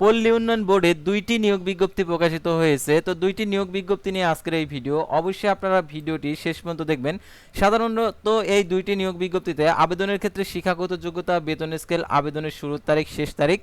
পল্লী উন্নয়ন বোর্ডে দুইটি নিয়োগ বিজ্ঞপ্তি প্রকাশিত হয়েছে। তো দুইটি নিয়োগ বিজ্ঞপ্তি নিয়ে আজকের এই ভিডিও। অবশ্যই আপনারা ভিডিওটি শেষ পর্যন্ত দেখবেন। সাধারণত এই দুইটি নিয়োগ বিজ্ঞপ্তিতে আবেদনের ক্ষেত্রে শিক্ষাগত যোগ্যতা, বেতন স্কেল, আবেদনের শুরুর তারিখ, শেষ তারিখ,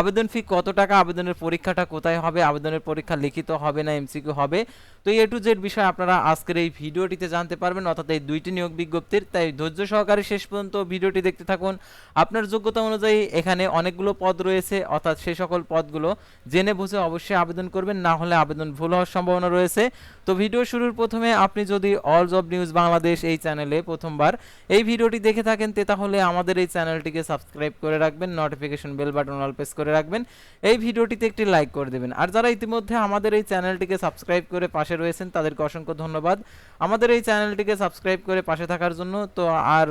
আবেদন ফি কত টাকা, আবেদনের পরীক্ষাটা কোথায় হবে, আবেদনের পরীক্ষা লিখিত হবে না এমসিকিউ হবে। তো এ টু জেড বিষয় আপনারা আজকের এই ভিডিওটিতে জানতে পারবেন, অর্থাৎ এই দুইটি নিয়োগ বিজ্ঞপ্তির। তাই ধৈর্য সহকারে শেষ পর্যন্ত ভিডিওটি দেখতে থাকুন। আপনার যোগ্যতা অনুযায়ী এখানে অনেকগুলো পদ রয়েছে, অর্থাৎ সেই সকল পদগুলো জেনে বুঝে অবশ্যই আবেদন করবেন, না হলে আবেদন ভুল হওয়ার সম্ভাবনা রয়েছে। তো ভিডিও শুরুর প্রথমে আপনি যদি অল জব নিউজ বাংলাদেশ এই চ্যানেলে প্রথমবার এই ভিডিওটি দেখে থাকেন, তে তাহলে আমাদের এই চ্যানেলটিকে সাবস্ক্রাইব করে রাখবেন notification bell button all press করে রাখবেন। এই ভিডিওটিতে একটি লাইক করে দেবেন। আর যারা ইতিমধ্যে আমাদের এই চ্যানেলটিকে সাবস্ক্রাইব করে পাশে রয়েছেন, তাদেরকে অসংখ্য ধন্যবাদ। আমাদের এই চ্যানেলটিকে সাবস্ক্রাইব করে পাশে থাকার জন্য, তো আর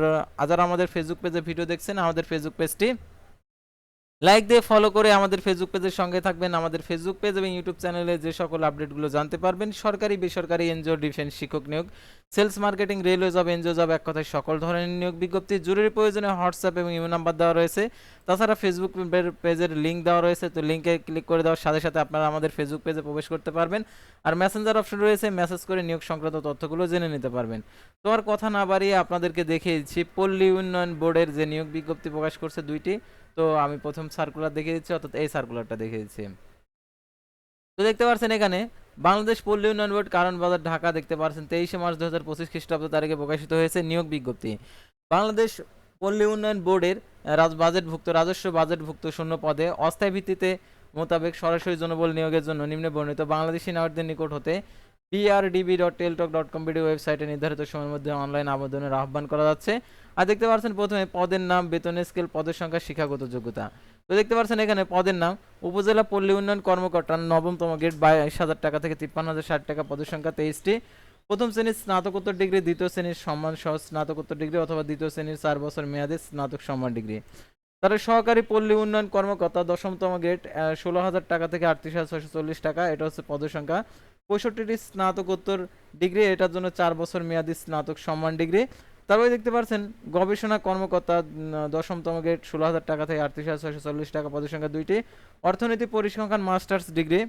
যারা আমাদের ফেসবুক পেজে ভিডিও দেখছেন, আমাদের ফেসবুক পেজটি লাইক দিয়ে ফলো করে আমাদের ফেসবুক পেজের সঙ্গে থাকবেন। আমাদের ফেসবুক পেজ এবং ইউটিউব চ্যানেলে যে সকল আপডেটগুলো জানতে পারবেন, সরকারি, বেসরকারি, এনজিও ডিফেন্স শিক্ষক নিয়োগ sales marketing railway job NGO job এক কথায় সকল ধরনের নিয়োগ বিজ্ঞপ্তি, জরুরি প্রয়োজনে হোয়াটসঅ্যাপ এবং ইমেল নাম্বার দেওয়া রয়েছে। তাছাড়া ফেসবুক পেজের লিঙ্ক দেওয়া রয়েছে, তো লিঙ্কে ক্লিক করে দেওয়ার সাথে সাথে আপনারা আমাদের ফেসবুক পেজে প্রবেশ করতে পারবেন। আর মেসেঞ্জার অপশন রয়েছে মেসেজ করে নিয়োগ সংক্রান্ত তথ্যগুলো জেনে নিতে পারবেন। তো আর কথা না বাড়িয়ে আপনাদেরকে দেখিয়েছি, পল্লী উন্নয়ন বোর্ডের যে নিয়োগ বিজ্ঞপ্তি প্রকাশ করছে দুইটি তো আমি প্রথম সার্কুলার দেখে দিচ্ছি, অর্থাৎ এই সার্কুলারটা দেখে দিচ্ছি। তো দেখতে পাচ্ছেন এখানে, বাংলাদেশ পল্লী উন্নয়ন বোর্ড কারণ বাজার ঢাকা দেখতে পাচ্ছেন তেইশে মার্চ দু হাজার পঁচিশ খ্রিস্টাব্দ তারিখে প্রকাশিত হয়েছে নিয়োগ বিজ্ঞপ্তি। বাংলাদেশ পল্লী উন্নয়ন বোর্ডের রাজ, বাজেটভুক্ত, রাজস্ব বাজেটভুক্ত শূন্য পদে অস্থায়ী ভিত্তিতে মোতাবেক সরাসরি জনবল নিয়োগের জন্য নিম্নে বর্ণিত বাংলাদেশি নাগরিকদের নিকট হতে PRDB dot Teletalk dot com BD ওয়েবসাইটে নির্ধারিত সময়ের মধ্যে অনলাইন আবেদনের আহ্বান করা যাচ্ছে। আর দেখতে পাচ্ছেন প্রথমে পদের নাম বেতনের স্কেল পদের সংখ্যা, শিক্ষাগত যোগ্যতা। তো দেখতে পাচ্ছেন এখানে পদের নাম, উপজেলা পল্লী উন্নয়ন কর্মকর্তা, নবমতম গেট বাইশ হাজার টাকা থেকে তিপ্পান্ন হাজার ষাট টাকা পদের সংখ্যা, তেইশটি। প্রথম শ্রেণির স্নাতকোত্তর ডিগ্রি, দ্বিতীয় শ্রেণির সম্মান সহ স্নাতকোত্তর ডিগ্রি অথবা দ্বিতীয় শ্রেণির চার বছর মেয়াদে স্নাতক সম্মান ডিগ্রি। তার সহকারী পল্লী উন্নয়ন কর্মকর্তা, দশমতম গেট ষোলো হাজার টাকা থেকে আটত্রিশ হাজার ছশো চল্লিশ টাকা, এটা হচ্ছে পদের সংখ্যা। পঁয়ষট্টিটি স্নাতকোত্তর ডিগ্রি, এটার জন্য চার বছর মেয়াদী স্নাতক সম্মান ডিগ্রি। তারপরে দেখতে পাচ্ছেন গবেষণা কর্মকর্তা দশমতম গেট ষোলো হাজার টাকা থেকে আটত্রিশ হাজার ছশো চল্লিশ টাকা পদের সংখ্যা দুইটি। অর্থনীতি পরিসংখ্যান, মাস্টার্স ডিগ্রি।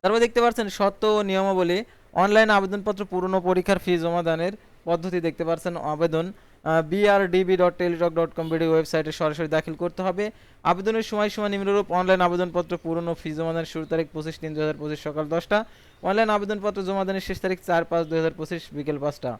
তারপর দেখতে পাচ্ছেন সত্য ও নিয়মাবলী। অনলাইন আবেদনপত্র পূর্ণ পরীক্ষার ফি জমা দানের পদ্ধতি দেখতে পাচ্ছেন আবেদন। BRDB dot Teletalk dot com BD ওয়েবসাইটে সরাসরি দাখিল করতে হবে। আবেদনের সময় সময় নিম্নরূপ অনলাইন আবেদনপত্র পূরণ ও ফি জমা দানের শুরু তারিখ পঁচিশ তিন দু হাজার পঁচিশ সকাল দশটা। অনলাইন আবেদনপত্র জমা দানের শেষ তারিখ চার পাঁচ দু হাজার পঁচিশ বিকেল পাঁচটা।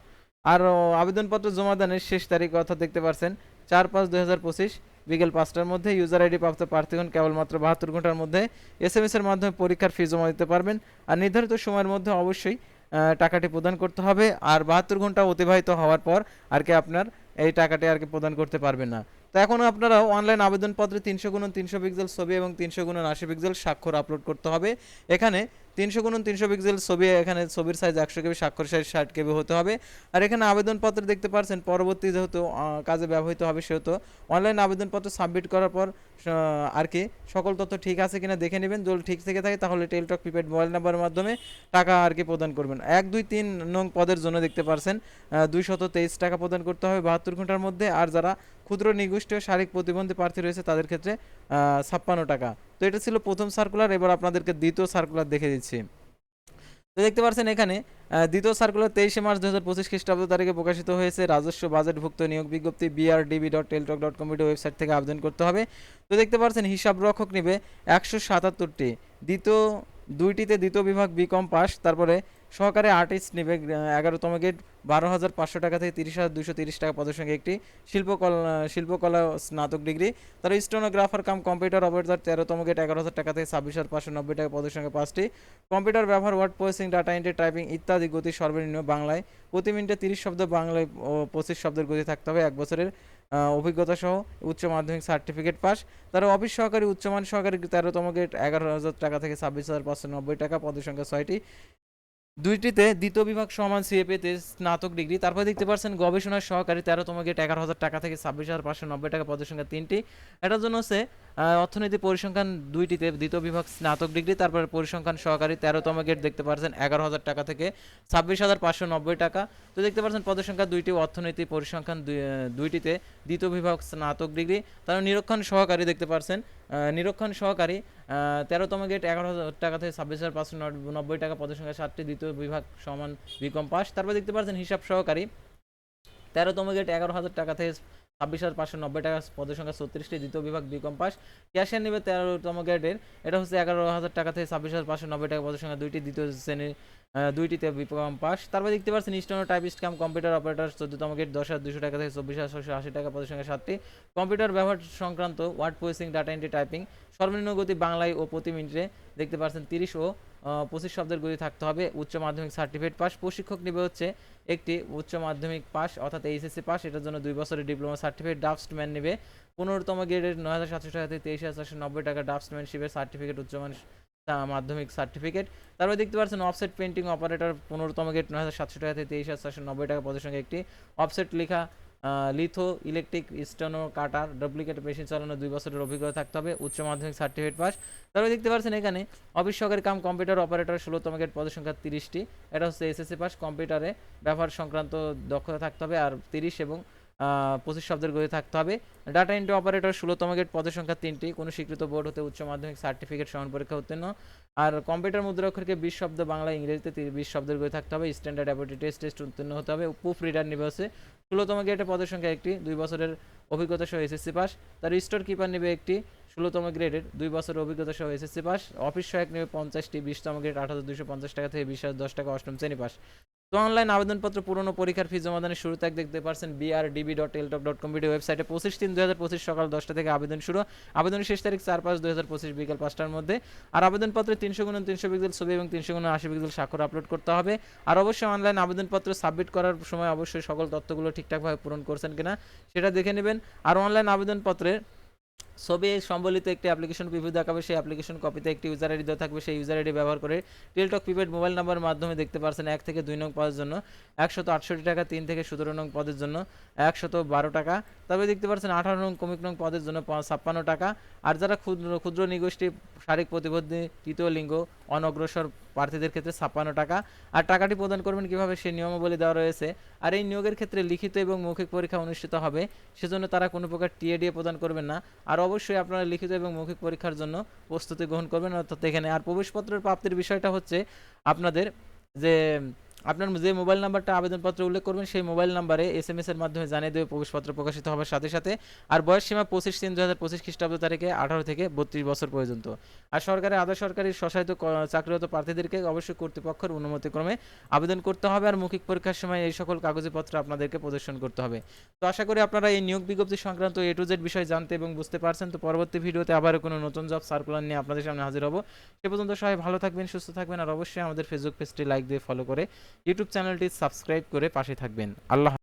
আর আবেদনপত্র জমা দানের শেষ তারিখ অর্থাৎ দেখতে পাচ্ছেন চার পাঁচ দু হাজার পঁচিশ বিকেল পাঁচটার মধ্যে ইউজার আইডি প্রাপ্ত প্রার্থীগণ কেবলমাত্র বাহাত্তর ঘণ্টার মধ্যে এস এম এর মাধ্যমে পরীক্ষার ফি জমা দিতে পারবেন। আর নির্ধারিত সময়ের মধ্যে অবশ্যই টাকাটি প্রদান করতে হবে। আর বাহাত্তর ঘণ্টা অতিবাহিত হওয়ার পর আর কি আপনার এই টাকাটি আর কি প্রদান করতে পারবেন না। তো এখন আপনারা অনলাইন আবেদনপত্রে তিনশো গুণন তিনশো পিক্সেল ছবি এবং তিনশো গুণন আশি পিক্সেল স্বাক্ষর আপলোড করতে হবে। এখানে তিনশো গুণন তিনশো পিক্সেল ছবি, এখানে ছবির সাইজ একশো কেবি, স্বাক্ষর সাইজ ষাট কেবি হতে হবে। আর এখানে আবেদনপত্র দেখতে পাচ্ছেন পরবর্তী যেহেতু কাজে ব্যবহৃত হবে সেহেতু। অনলাইন আবেদনপত্র সাবমিট করার পর আর কি, সকল তথ্য ঠিক আছে কিনা দেখে নেবেন। যদি ঠিক থেকে থাকে, তাহলে টেলটক প্রিপেড মোবাইল নাম্বারের মাধ্যমে টাকা আর কি প্রদান করবেন। এক, দুই, তিন নং পদের জন্য দেখতে পারছেন দুইশত তেইশ টাকা প্রদান করতে হবে বাহাত্তর ঘণ্টার মধ্যে। আর যারা ক্ষুদ্র নিগোষ্ঠী ও শারীরিক প্রতিবন্ধী প্রার্থী রয়েছে, তাদের ক্ষেত্রে ছাপ্পান্ন টাকা। তো এটা ছিল প্রথম সার্কুলার এবার আপনাদেরকে দ্বিতীয় সার্কুলার দেখে দিচ্ছি। তো দেখতে পাচ্ছেন এখানে দ্বিতীয় সার্কুলার তেইশে মার্চ দু হাজার পঁচিশ খ্রিস্টাব্দ তারিখে প্রকাশিত হয়েছে। রাজস্ব বাজেটভুক্ত নিয়োগ বিজ্ঞপ্তি BRDB dot Teletalk dot committee website থেকে আবেদন করতে হবে। তো দেখতে পাচ্ছেন, হিসাব রক্ষক নেবে একশো সাতাত্তরটি। দ্বিতীয় দুইটিতে দ্বিতীয় বিভাগ বিকম পাস, তারপরে সহকারে আর্টিস্ট নেবে এগারোতম গেট, বারো হাজার পাঁচশো টাকা থেকে তিরিশ হাজার দুশো তিরিশ টাকা পদের সঙ্গে একটি শিল্পকলা শিল্পকলা স্নাতক ডিগ্রি। তার স্টোনোগ্রাফার কাম কম্পিউটার অপারেটর, তেরোতম গেট, এগারো হাজার টাকা থেকে ছাব্বিশ হাজার পাঁচশো নব্বই টাকা পদের সঙ্গে পাঁচটি। কম্পিউটার ব্যবহার, word processing, data entry, typing ইত্যাদি গতি সর্বনিম্ন বাংলায়। প্রতি মিনিটে তিরিশ শব্দ বাংলায় পঁচিশ শব্দের গতি থাকতে হবে এক বছরের। অভিজ্ঞতা সহ উচ্চ মাধ্যমিক সার্টিফিকেট পাস। তারা অফিস সহকারী, উচ্চমান সহকারী তেরোতম গেট এগারো হাজার টাকা থেকে ছাব্বিশ হাজার পাঁচশো নব্বই টাকা, পদের সংখ্যা ছয়টি। দুইটিতে দ্বিতীয় বিভাগ সমান সিএপিতে স্নাতক ডিগ্রি। তারপর দেখতে পাচ্ছেন গবেষণা সহকারী তেরোতম গেট এগারো হাজার টাকা থেকে ছাব্বিশ হাজার পাঁচশো নব্বই টাকা পদের সংখ্যা তিনটি। এটার জন্য হচ্ছে অর্থনীতি পরিসংখ্যান দুইটিতে দ্বিতীয় বিভাগ স্নাতক ডিগ্রি, তারপরে পরিসংখ্যান সহকারী তেরোতম গেট দেখতে পাচ্ছেন এগারো হাজার টাকা থেকে ছাব্বিশ হাজার পাঁচশো নব্বই টাকা। তো দেখতে পাচ্ছেন পদের সংখ্যা দুইটি, অর্থনীতি পরিসংখ্যান দুইটিতে দ্বিতীয় বিভাগ স্নাতক ডিগ্রি। তারপর নিরীক্ষণ সহকারী দেখতে পাচ্ছেন নিরীক্ষণ সহকারী তেরোতম গেট এগারো হাজার টাকা থেকে ছাব্বিশ হাজার পাঁচশো নব্বই টাকা পদের সংখ্যা সাতটি, দ্বিতীয় বিভাগ সমান বিকম পাস তারপর দেখতে পাচ্ছেন হিসাব সহকারী, তেরোতম গেট এগারো হাজার টাকা থেকে ছাব্বিশ হাজার পাঁচশো নব্বই টাকা, পদের সংখ্যা ছত্রিশটি, দ্বিতীয় বিভাগ বিকম পাস ক্যাশিয়ার নেবে তেরোতম গেটের এটা হচ্ছে এগারো হাজার টাকা থেকে ছাব্বিশ হাজার পাঁচশো নব্বই টাকা পদের সংখ্যা দুইটি, দ্বিতীয় শ্রেণির দুইটিতে বিকম পাস তারপর দেখতে পাচ্ছেন steno typist cum computer operator, চোদ্দতম গেট দশ হাজার দুশো টাকা থেকে চব্বিশ হাজার ছশো আশি টাকা পদের সংখ্যা সাতটি। কম্পিউটার ব্যবহার সংক্রান্ত word processing, data entry, typing সর্বনিম্ন গতি বাংলায় ও প্রতি মিনিটে দেখতে পাচ্ছেন তিরিশ ও পঁচিশ শব্দের গতি থাকতে হবে, উচ্চ মাধ্যমিক সার্টিফিকেট পাস প্রশিক্ষক নেবে হচ্ছে একটি উচ্চ মাধ্যমিক পাস অর্থাৎ এইচএসসি পাস এটার জন্য দুই বছরের ডিপ্লোমা সার্টিফিকেট ড্রাফটসম্যান নেবে। পনেরোতম গ্রেডের নয় হাজার সাতশো টাকা থেকে তেইশ হাজার নব্বই টাকা ড্রাফটসম্যানশিপের সার্টিফিকেট উচ্চমান মাধ্যমিক সার্টিফিকেট তারপরে দেখতে পাচ্ছেন অফসেট পেন্টিং অপারেটর পনেরোতম গেট নয় হাজার সাতশো টাকা থেকে তেইশ হাজার চারশো নব্বই টাকা পদের সঙ্গে একটি অফসেট লেখা। Litho electric steno cutter duplicate machine চালানো দুই বছরের অভিজ্ঞতা থাকতে হবে, উচ্চ মাধ্যমিক সার্টিফিকেট পাস তারপরে দেখতে পাচ্ছেন এখানে অফিস সহকারী কাম কম্পিউটার অপারেটর ষোলোতম গেট পদের সংখ্যা তিরিশটি। এটা হচ্ছে এসএসসি পাস কম্পিউটারে ব্যবহার সংক্রান্ত দক্ষতা থাকতে হবে, আর তিরিশ এবং পঁচিশ শব্দের গতি থাকতে হবে। ডাটা এন্ট্রি অপারেটর ষোলোতম গেট পদের সংখ্যা তিনটি। কোনো স্বীকৃত বোর্ড হতে উচ্চ মাধ্যমিক সার্টিফিকেট সমান পরীক্ষা উত্তীর্ণ। আর কম্পিউটার মুদ্রা অক্ষরকে বিশ শব্দ, বাংলা, ইংরেজিতে বিশ শব্দের গতি থাকতে হবে। স্ট্যান্ডার্ড অ্যাবিলিটি টেস্ট টেস্ট উত্তীর্ণ হতে হবে। প্রুফ রিডার নেবে হচ্ছে ষোলোতম গেটে পদের সংখ্যা একটি। দুই বছরের অভিজ্ঞতা সহ এসএসসি পাস তার স্টোর কিপার নেবে একটি। ষোলোতম গ্রেডের দুই বছরের অভিজ্ঞতা সহ এসএসসি পাস অফিস সহায়ক নেবে পঞ্চাশটি। বিশতম গ্রেড আট হাজার দুশো পঞ্চাশ টাকা থেকে বিশ হাজার দশ টাকা অষ্টম শ্রেণি পাস তো অনলাইন আবেদনপত্র, পুরনো পরীক্ষার ফি জমাদানের শুরু তাক দেখতে পারছেন বিআরডিবি ডট এলটক ডট কম ওয়েবসাইটে পঁচিশ তিন দুই হাজার পঁচিশ সকাল দশটা থেকে আবেদন শুরু। আবেদনের শেষ তারিখ চার পাঁচ দু হাজার পঁচিশ বিকাল পাঁচটার মধ্যে। আর আবেদনপত্রে তিনশো গুণ তিনশো পিক্সেল ছবি এবং তিনশো গুণ আশি পিক্সেল স্বাক্ষর আপলোড করতে হবে। আর অবশ্যই অনলাইন আবেদনপত্র সাবমিট করার সময় অবশ্যই সকল তথ্যগুলো ঠিকঠাকভাবে পূরণ করছেন কিনা, সেটা দেখে নেবেন। আর অনলাইন আবেদনপত্রে ছবি সম্বলিত একটি অ্যাপ্লিকেশন প্রিভিউ দেখাবে, সেই অ্যাপ্লিকেশন কপিতে একটি ইউজার আইডি দেওয়া থাকবে, সেই ইউজার আইডি ব্যবহার করে টেলটক প্রিপেড মোবাইল নাম্বারের মাধ্যমে দেখতে পারছেন এক থেকে দুই নং পদের জন্য একশত আটষট্টি টাকা, তিন থেকে সতেরো নং পদের জন্য একশত বারো টাকা। তবে দেখতে পাচ্ছেন আঠারো নং, কমিক নং পদের জন্য ছাপ্পান্ন টাকা। আর যারা ক্ষুদ্র ক্ষুদ্র নিগোষ্ঠী, শারীরিক প্রতিবন্ধী, তৃতীয় লিঙ্গ, অনগ্রসর প্রার্থীদের ক্ষেত্রে ছাপ্পান্ন টাকা। আর টাকাটি প্রদান করবেন কীভাবে, সেই নিয়মাবলী দেওয়া রয়েছে। আর এই নিয়োগের ক্ষেত্রে লিখিত এবং মৌখিক পরীক্ষা অনুষ্ঠিত হবে, সেজন্য তারা কোনো প্রকার টিএডিএ প্রদান করবেন না। আর অবশ্যই আপনারা লিখিত এবং মৌখিক পরীক্ষার জন্য প্রস্তুতি গ্রহণ করবেন। অর্থাৎ এখানে আর প্রবেশপত্রের প্রাপ্তির বিষয়টা হচ্ছে আপনাদের যে আপনার যে মোবাইল নাম্বারটা আবেদনপত্রে উল্লেখ করবেন, সেই মোবাইল নাম্বারে এস এম এস এর মাধ্যমে জানিয়ে দেবে প্রবেশপত্র প্রকাশিত হওয়ার সাথে সাথে। আর বয়স সীমা পঁচিশ তিন দু হাজার পঁচিশ খ্রিস্টাব্দ তারিখে আঠারো থেকে বত্রিশ বছর পর্যন্ত। আর সরকারি আধা সরকারি স্বশাসিত ক- চাকরিরত প্রার্থীদেরকে অবশ্যই কর্তৃপক্ষের অনুমতিক্রমে আবেদন করতে হবে আর মৌখিক পরীক্ষার সময় এই সকল কাগজপত্র আপনাদেরকে প্রদর্শন করতে হবে। তো আশা করি আপনারা এই নিয়োগ বিজ্ঞপ্তি সংক্রান্ত এ টু জেড বিষয় জানতে এবং বুঝতে পারছেন। তো পরবর্তী ভিডিওতে আবারও কোনো নতুন জব সার্কুলার নিয়ে আপনাদের সামনে হাজির হব। সে পর্যন্ত সবাই ভালো থাকবেন, সুস্থ থাকবেন, আর অবশ্যই আমাদের ফেসবুক পেজটি লাইক দিয়ে ফলো করে ইউটিউব চ্যানেলটি সাবস্ক্রাইব করে পাশে থাকবেন। আল্লাহ